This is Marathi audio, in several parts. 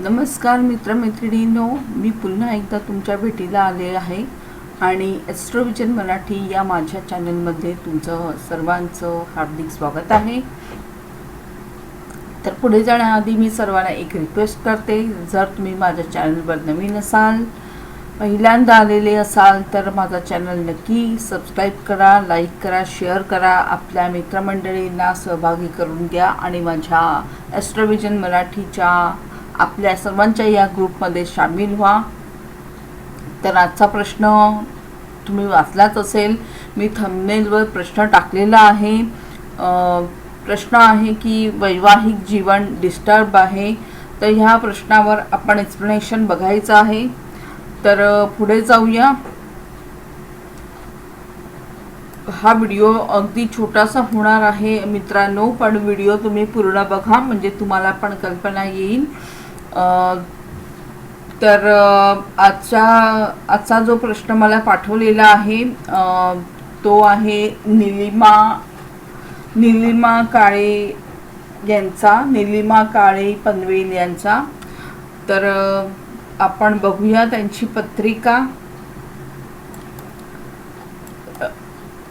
नमस्कार मित्रमैत्रिणींनो मी पुन्हा एकदा तुमच्या भेटीला आले आहे आणि ॲस्ट्रोविजन मराठी या माझ्या चॅनलमध्ये तुमचं सर्वांचं हार्दिक स्वागत आहे. तर पुढे जाण्याआधी मी सर्वांना एक रिक्वेस्ट करते जर तुम्ही माझ्या चॅनलवर नवीन असाल पहिल्यांदा आलेले असाल तर माझा चॅनल नक्की सबस्क्राईब करा लाईक करा शेअर करा आपल्या मित्रमंडळींना सहभागी करून द्या आणि माझ्या ॲस्ट्रोविजन मराठीच्या आपल्या सर्वांच्या या ग्रुपमध्ये सामील व्हा. तर आजचा प्रश्न तुम्ही वाचलाच असेल. मी थंबनेलवर प्रश्न टाकलेला आहे. प्रश्न आहे की वैवाहिक जीवन डिस्टर्ब आहे. तर ह्या प्रश्नावर आपण एक्सप्लेनेशन बघायचं आहे. तर पुढे जाऊया. हा व्हिडिओ अगदी छोटासा होणार आहे मित्रांनो पण व्हिडिओ तुम्ही पूर्ण बघा म्हणजे तुम्हाला पण कल्पना येईल. तर आजच्या आजचा जो प्रश्न मला पाठवलेला आहे तो आहे निलिमा निलिमा काळे यांचा निलिमा काळे पनवेल यांचा. तर आपण बघूया त्यांची पत्रिका.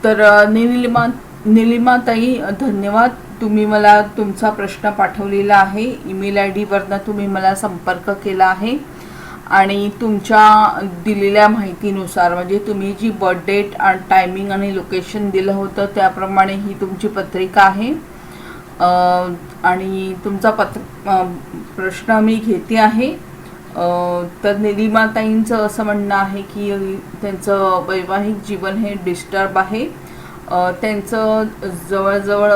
तर निलिमा निलिमाताई धन्यवाद. तुम्ही मला तुमचा प्रश्न पाठवलेला आहे. ईमेल आय डीवरनं तुम्ही मला संपर्क केला आहे. आणि तुमच्या दिलेल्या माहितीनुसार म्हणजे तुम्ही जी बर्थ डेट आणि टायमिंग आणि लोकेशन दिलं होतं त्याप्रमाणे ही तुमची पत्रिका आहे. आणि तुमचा पत्र प्रश्न मी घेते आहे. तर निलिमाताईंचं असं म्हणणं आहे की त्यांचं वैवाहिक जीवन हे डिस्टर्ब आहे. त्यांचं जवळजवळ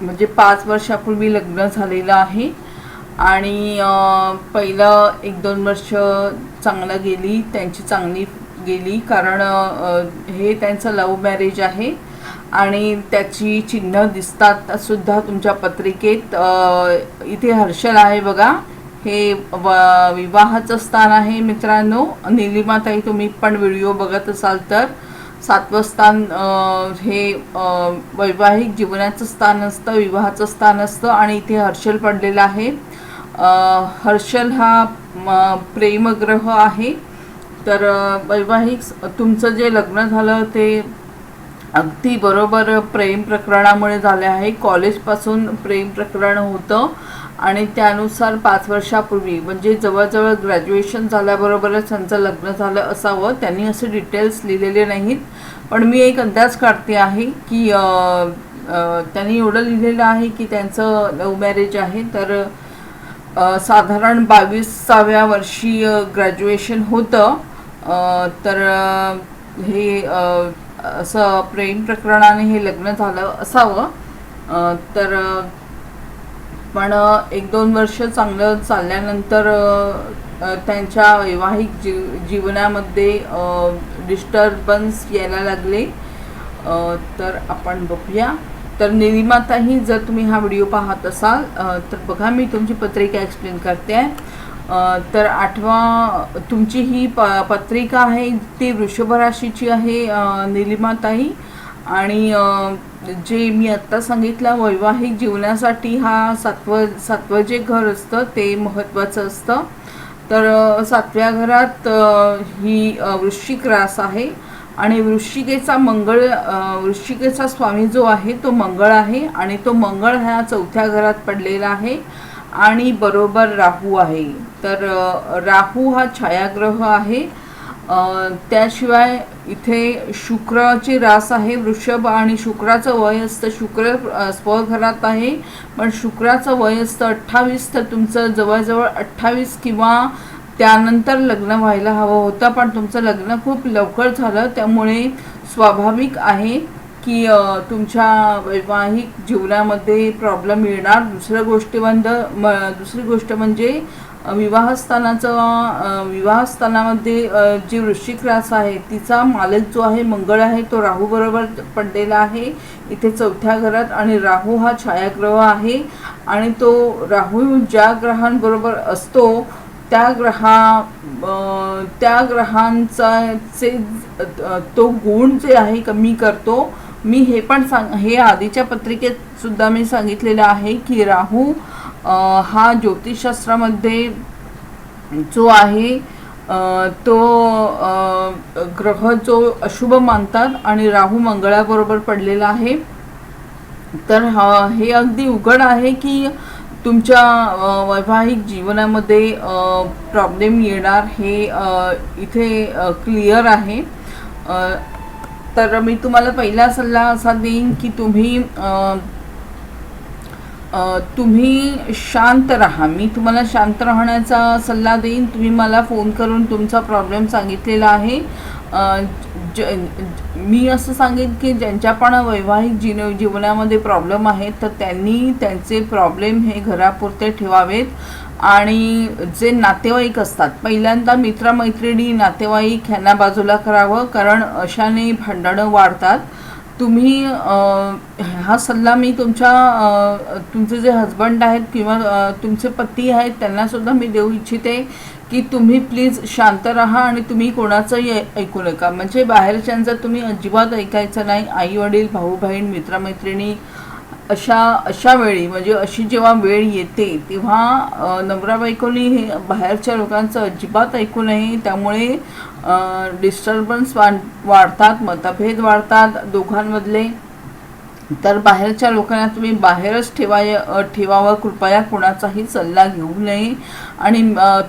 म्हणजे पाच वर्षापूर्वी लग्न झालेलं आहे. आणि पहिलं एक दोन वर्ष चांगलं गेली त्यांची चांगली गेली कारण हे त्यांचं लव्ह मॅरेज आहे. आणि त्याची चिन्ह दिसतात सुद्धा तुमच्या पत्रिकेत. इथे हर्षल आहे बघा. हे व विवाहाचं स्थान आहे मित्रांनो. निलिमाताई तुम्ही पण व्हिडिओ बघत असाल तर. सातवं स्थान हे वैवाहिक जीवनाचं स्थान असतं विवाहाचं स्थान असतं आणि इथे हर्षल पडलेला आहे. हर्षल हा प्रेमग्रह आहे. तर वैवाहिक तुमचं जे लग्न झालं ते अगदी बरोबर प्रेम प्रकरणामुळे झाले आहे. कॉलेजपासून प्रेम प्रकरण होतं. आणि त्यानुसार पाच वर्षापूर्वी म्हणजे जवळजवळ ग्रॅज्युएशन झाल्याबरोबरच त्यांचं लग्न झालं असावं. त्यांनी असे डिटेल्स लिहिलेले नाहीत. पण मी एक अंदाज काढते आहे की त्यांनी एवढं लिहिलेलं आहे की त्यांचं लव्ह मॅरेज आहे. तर साधारण बावीसाव्या वर्षी ग्रॅज्युएशन होतं. तर हे असं प्रेम प्रकरणाने हे लग्न झालं असावं. तर पण एक दोन वर्ष चांगलं चालल्यानंतर त्यांच्या वैवाहिक जीव जीवनामध्ये डिस्टर्बन्स यायला लागले. तर आपण बघूया. तर निलिमाताही जर तुम्ही हा व्हिडिओ पाहत असाल तर बघा मी तुमची पत्रिका एक्सप्लेन करते. आहे तर आठवा तुमची ही प पत्रिका आहे ती वृषभ राशीची आहे अ, निलिमाताई. आणि जे मी आत्ता सांगितलं वैवाहिक जीवनासाठी हा सातवं सातवं जे घर असतं ते महत्त्वाचं असतं. तर सातव्या घरात ही वृश्चिक रास आहे. आणि वृश्चिकेचा मंगळ वृश्चिकेचा स्वामी जो आहे तो मंगळ आहे. आणि तो मंगळ ह्या चौथ्या घरात पडलेला आहे. आणि बरोबर राहू आहे. तर राहू हा छायाग्रह आहे. त्याशिवाय इथे शुक्राची रास आहे वृषभ आणि शुक्राचं वय असतं शुक्र स्वघरात आहे. पण शुक्राचं वय असतं अठ्ठावीस तर तुमचं जवळजवळ अठ्ठावीस किंवा त्यानंतर लग्न व्हायला हवं होतं. पण तुमचं लग्न खूप लवकर झालं त्यामुळे स्वाभाविक आहे की तुमच्या वैवाहिक जीवनामध्ये प्रॉब्लेम येणार. दुसरं गोष्टीबंद म्हणजे, म दुसरी गोष्ट म्हणजे विवाहस्थानाचं विवाहस्थानामध्ये जी वृश्चिक रास आहे तिचा मालक जो आहे मंगळ आहे तो राहूबरोबर पडलेला आहे इथे चौथ्या घरात. आणि राहू हा छायाग्रह आहे. आणि तो राहू ज्या ग्रहांबरोबर असतो त्या ग्रहा त्या ग्रहांचा चे तो गुण जे आहे कमी करतो. मी हे पण सांग हे आधीच्या पत्रिकेत सुद्धा मी सांगितलेलं आहे की राहू हा ज्योतिषशास्त्रामध्ये जो आहे तो ग्रह जो अशुभ मानतात आणि राहू मंगळाबरोबर पडलेला आहे. तर ह- हे अगदी उघड आहे की तुमच्या वैवाहिक जीवनामध्ये प्रॉब्लेम येणार हे इथे क्लिअर आहे. तर मी तुम्हाला पहिला सल्ला असा देईन की तुम्ही तुम्ही शांत राहा. मी तुम्हाला शांत राहण्याचा सल्ला देईन. तुम्ही मला फोन करून तुमचा प्रॉब्लेम सांगितलेला आहे. ज मी असं सांगेन की ज्यांच्या पण वैवाहिक जीन जीवनामध्ये प्रॉब्लेम आहेत तर त्यांनी त्यांचे प्रॉब्लेम हे घरापुरते ठेवावेत. आणि जे नातेवाईक असतात पहिल्यांदा मित्रमैत्रिणी नातेवाईक ह्यांना बाजूला करावं कारण अशाने भांडणं वाढतात. तुम्ही हा सल्ला मी तुमच्या तुमचे जे हजबंड आहेत किंवा तुमचे पती आहेत त्यांनासुद्धा मी देऊ इच्छिते की तुम्ही प्लीज शांत राहा आणि तुम्ही कोणाचंही ऐकू नका. म्हणजे बाहेरच्यांचं तुम्ही अजिबात ऐकायचं नाही. आई वडील भाऊ बहीण मित्रमैत्रिणी अशा अशा वेळी म्हणजे अशी जेव्हा वेळ येते तेव्हा नवरा बायकोनी हे बाहेरच्या लोकांचं अजिबात ऐकू नये. त्यामुळे डिस्टर्बन्स वाढ वाढतात मतभेद वाढतात दोघांमधले. तर बाहेरच्या लोकांना तुम्ही बाहेरच ठेवाय ठेवावं कृपया कोणाचाही सल्ला घेऊ नये. आणि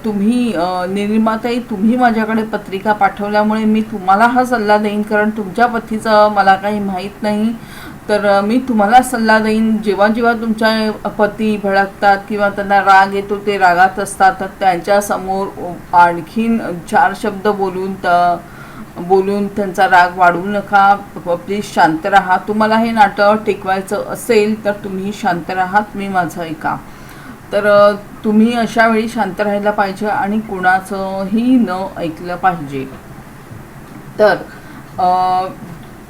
तुम्ही निर्माताई तुम्ही माझ्याकडे पत्रिका पाठवल्यामुळे मी तुम्हाला हा सल्ला देईन कारण तुमच्या पतीचं मला काही माहीत नाही. तर मी तुम्हाला सल्ला देईन जेव्हा जेव्हा तुमच्या पती भडकतात किंवा त्यांना राग येतो ते रागात असतात तर त्यांच्यासमोर आणखीन चार शब्द बोलून त बोलून त्यांचा राग वाढवू नका. प्लीज शांत राहा. तुम्हाला हे नाटक टिकवायचं असेल तर तुम्ही शांत राहात मी माझं ऐका. तर तुम्ही अशा वेळी शांत राहायला पाहिजे आणि कुणाचंही न ऐकलं पाहिजे. तर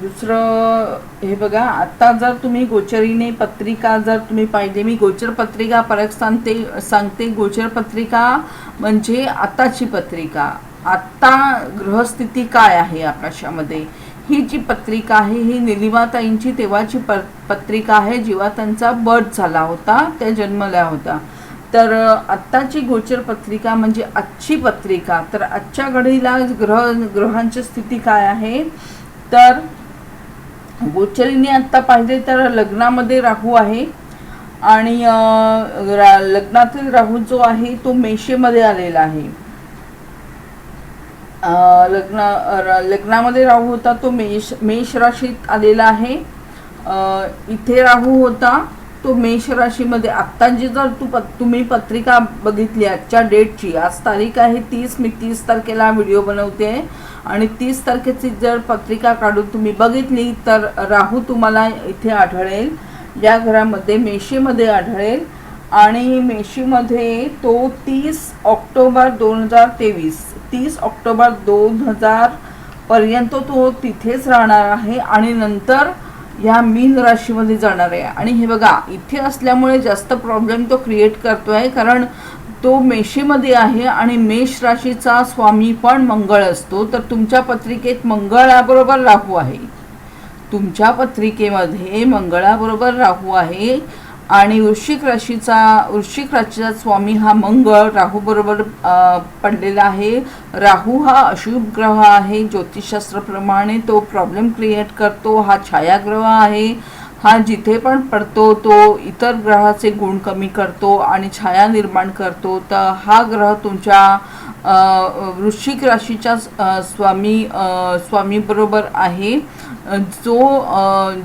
दुसरं हे बघा आत्ता जर तुम्ही गोचरीने पत्रिका जर तुम्ही पाहिजे मी गोचर पत्रिका परत सांगते सांगते. गोचर पत्रिका म्हणजे आताची पत्रिका. आत्ता ग्रहस्थिती काय आहे आकाशामध्ये? ही जी पत्रिका आहे ही निलिमाताईंची तेव्हाची प पत्रिका आहे जेव्हा त्यांचा बर्थ झाला होता त्या जन्मल्या होता. तर आत्ताची गोचर पत्रिका म्हणजे आजची पत्रिका. तर आजच्या घडीला ग्रह ग्रहांची स्थिती काय आहे? तर गोचरीने आत्ता पाहिले तर लग्नामध्ये राहू आहे. आणि लग्नातील राहू जो आहे तो मेषेमध्ये आलेला आहे. लग्न लग्नामध्ये राहू होता तो मेष मेष राशीत आलेला आहे. इथे राहू होता तो मेष राशीमध्ये. आत्ताची जर तू पत तुम्ही पत्रिका बघितली आजच्या डेटची आज तारीख आहे तीस मी तीस तारखेला व्हिडिओ बनवते. आणि तीस तारखेची जर पत्रिका काढून तुम्ही बघितली तर राहू तुम्हाला इथे आढळेल. या घरामध्ये मेशीमध्ये आढळेल. आणि मेशीमध्ये तो तीस ऑक्टोबर दोन हजार तेवीस तीस ऑक्टोबर दोन हजार पर्यंत तो तिथेच राहणार आहे आणि नंतर ह्या मीन राशीमध्ये जाणार आहे. आणि हे बघा इथे असल्यामुळे जास्त प्रॉब्लेम तो क्रिएट करतो आहे कारण तो मेषेमध्ये आहे आणि मेष राशीचा स्वामी पण मंगळ असतो. तर तुमच्या पत्रिकेत मंगळाबरोबर राहू आहे. तुमच्या पत्रिकेमध्ये मंगळाबरोबर राहू आहे आणि वृश्चिक राशीचा वृश्चिक राशीचा स्वामी हा मंगळ राहूबरोबर पडलेला आहे. राहू हा अशुभ ग्रह आहे. ज्योतिषशास्त्राप्रमाणे तो प्रॉब्लेम क्रिएट करतो. हा छायाग्रह आहे. हा जिथे पण पडतो तो इतर ग्रहाचे गुण कमी करतो आणि छाया निर्माण करतो तर हा ग्रह तुमच्या वृश्चिक राशीच्या स्वामी स्वामीबरोबर आहे. जो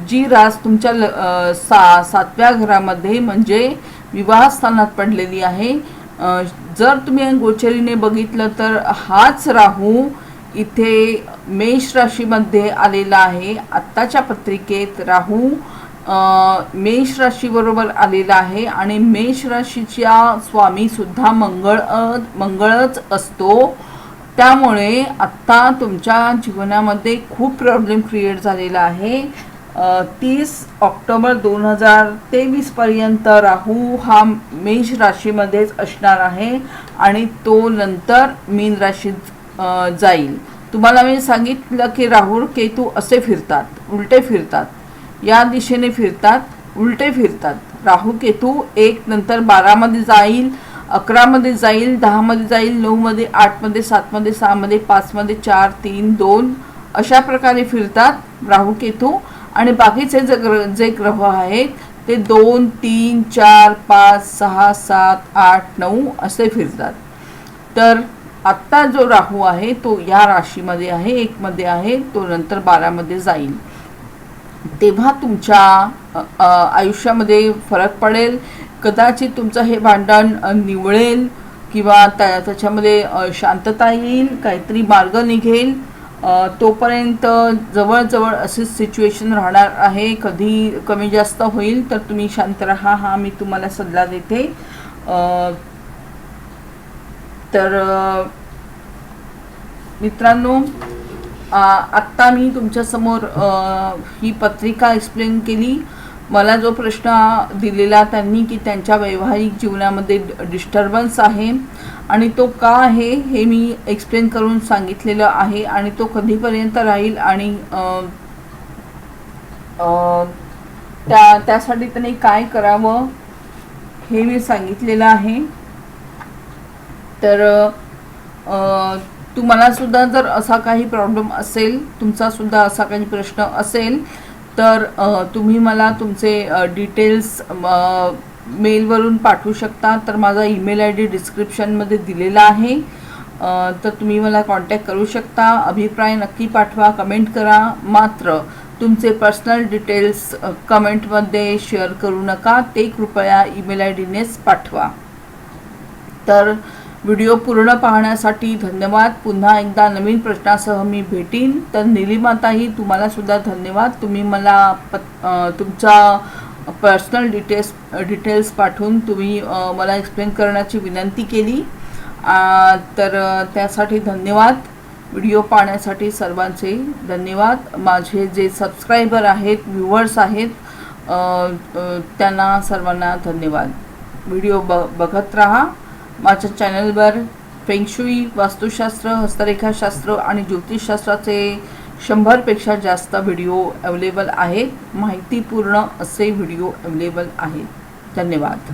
जी रास तुमच्या ल- सा सातव्या घरामध्ये म्हणजे विवाहस्थानात पडलेली आहे. जर तुम्ही गोचरीने बघितलं तर हाच राहू इथे मेष राशीमध्ये आलेला आहे. आत्ताच्या पत्रिकेत राहू मेष राशीबरोबर आलेला आहे आणि मेष राशीच्या स्वामीसुद्धा मंगळ मंगळच असतो. त्यामुळे आत्ता तुमच्या जीवनामध्ये खूप प्रॉब्लेम क्रिएट झालेला आहे. तीस ऑक्टोबर दोन हजार तेवीसपर्यंत राहू हा मेष राशीमध्येच असणार आहे आणि तो नंतर मीन राशीत जाईल. तुम्हाला मी सांगितलं की राहुल केतू असे फिरतात उलटे फिरतात. या दिशेने फिरतात उलटे फिरतात. राहू केतू एक नंतर बारामध्ये जाईल अकरामध्ये जाईल दहामध्ये जाईल नऊमध्ये आठमध्ये सातमध्ये सहामध्ये पाचमध्ये चार तीन दोन अशा प्रकारे फिरतात राहू केतू. आणि बाकीचे जे ग्रह जे ग्रह आहेत ते दोन तीन चार पाच सहा सात आठ नऊ असे फिरतात. तर आत्ता जो राहू आहे तो या राशीमध्ये आहे एकमध्ये आहे तो नंतर बारामध्ये जाईल. तेव्हा तुमच्या आयुष्यामध्ये फरक पडेल? कदाचित तुमचं हे भांडण निवळेल किंवा त्या त्याच्यामध्ये शांतता येईल काहीतरी मार्ग निघेल? तोपर्यंत जवळजवळ अशीच सिच्युएशन राहणार आहे. कधी कमी जास्त होईल तर तुम्ही शांत राहा. हा मी तुम्हाला सल्ला देते. तर मित्रांनो आत्ता मी तुमच्यासमोर ही पत्रिका एक्सप्लेन केली. मला जो प्रश्न दिलेला त्यांनी की त्यांच्या वैवाहिक जीवनामध्ये डिस्टर्बन्स आहे आणि तो का आहे हे मी एक्सप्लेन करून सांगितलेलं आहे आणि तो कधीपर्यंत राहील आणि त्या त्यासाठी त्यांनी काय करावं हे मी सांगितलेलं आहे. तर तुम्हाला सुद्धा जर असा काही प्रॉब्लेम असेल तुमचा सुद्धा असा काही प्रश्न असेल तर तुम्ही मला तुमचे डिटेल्स मेलवरून पाठवू शकता. तर माझा ईमेल आय डी डिस्क्रिप्शनमध्ये दिलेला आहे. तर तुम्ही मला कॉन्टॅक्ट करू शकता. अभिप्राय नक्की पाठवा कमेंट करा. मात्र तुमचे पर्सनल डिटेल्स कमेंटमध्ये शेअर करू नका. ते कृपया ईमेल आय डीनेच पाठवा. तर व्हिडिओ पूर्ण पाहण्यासाठी धन्यवाद. पुन्हा एकदा नवीन प्रश्नासह मी भेटीन. तर निलिमाताही तुम्हाला सुद्धा धन्यवाद. तुम्ही मला पत तुमचा पर्सनल डिटेल्स डिटेल्स पाठवून तुम्ही मला एक्सप्लेन करण्याची विनंती केली. तर त्यासाठी धन्यवाद. व्हिडिओ पाहण्यासाठी सर्वांचे धन्यवाद. माझे जे सबस्क्रायबर आहेत व्ह्युअर्स आहेत त्यांना सर्वांना धन्यवाद. व्हिडिओ ब बघत राहा. माझ्या चॅनलवर फेंगशुई वास्तुशास्त्र हस्तरेखाशास्त्र आणि ज्योतिषशास्त्राचे शंभरपेक्षा जास्त व्हिडिओ अवेलेबल आहेत माहितीपूर्ण असे व्हिडिओ अवेलेबल आहेत धन्यवाद.